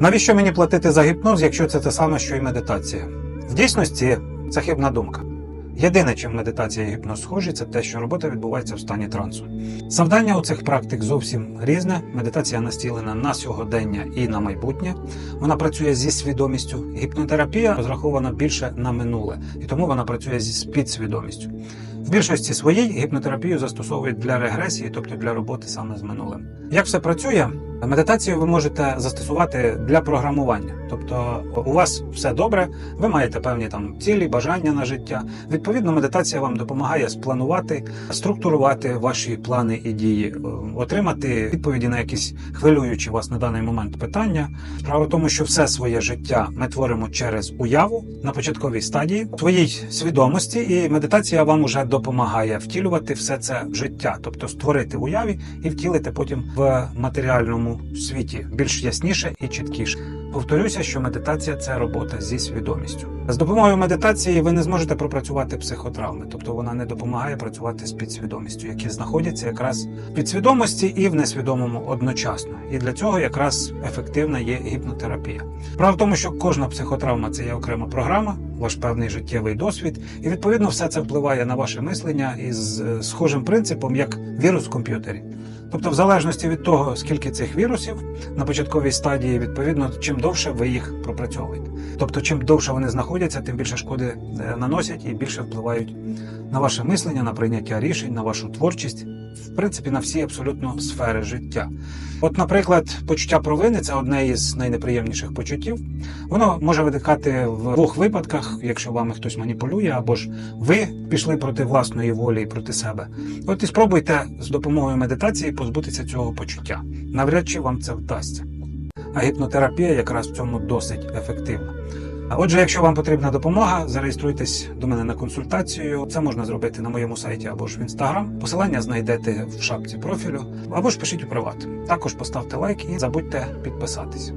Навіщо мені платити за гіпноз, якщо це те саме, що і медитація? В дійсності це хибна думка. Єдине, чим медитація і гіпноз схожі, це те, що робота відбувається в стані трансу. Завдання у цих практик зовсім різне. Медитація настілена на сьогодення і на майбутнє. Вона працює зі свідомістю. Гіпнотерапія розрахована більше на минуле, і тому вона працює зі підсвідомістю. В більшості своїй гіпнотерапію застосовують для регресії, тобто для роботи саме з минулим. Як все працює? Медитацію ви можете застосувати для програмування. Тобто у вас все добре, ви маєте певні там цілі, бажання на життя. Відповідно, медитація вам допомагає спланувати, структурувати ваші плани і дії, е, отримати відповіді на якісь хвилюючі вас на даний момент питання. Справа в тому, що все своє життя ми творимо через уяву на початковій стадії своїй свідомості, і медитація вам уже допомагає втілювати все це життя, тобто створити уяві і втілити потім в матеріальному світі більш ясніше і чіткіше. Повторюся, що медитація це робота зі свідомістю. З допомогою медитації ви не зможете пропрацювати психотравми, тобто вона не допомагає працювати з підсвідомістю, які знаходяться якраз в підсвідомості і в несвідомому одночасно. І для цього якраз ефективна є гіпнотерапія. Справа в тому, що кожна психотравма це є окрема програма, ваш певний життєвий досвід, і відповідно все це впливає на ваше мислення із е, схожим принципом, як вірус в комп'ютері. Тобто, в залежності від того, скільки цих вірусів на початковій стадії, відповідно, чим довше ви їх пропрацьовуєте. Тобто, чим довше вони знаходяться, тим більше шкоди е, наносять і більше впливають на ваше мислення, на прийняття рішень, на вашу творчість, в принципі, на всі абсолютно сфери життя. От, наприклад, почуття провини це одне із найнеприємніших почуттів. Воно може виникати в двох випадках, якщо вами хтось маніпулює, або ж ви пішли проти власної волі і проти себе. От і спробуйте з допомогою медитації позбутися цього почуття. Навряд чи вам це вдасться. А гіпнотерапія якраз в цьому досить ефективна. А Отже, якщо вам потрібна допомога, зареєструйтесь до мене на консультацію. Це можна зробити на моєму сайті або ж в інстаграм. Посилання знайдете в шапці профілю, або ж пишіть у приват. Також поставте лайк і забудьте підписатись.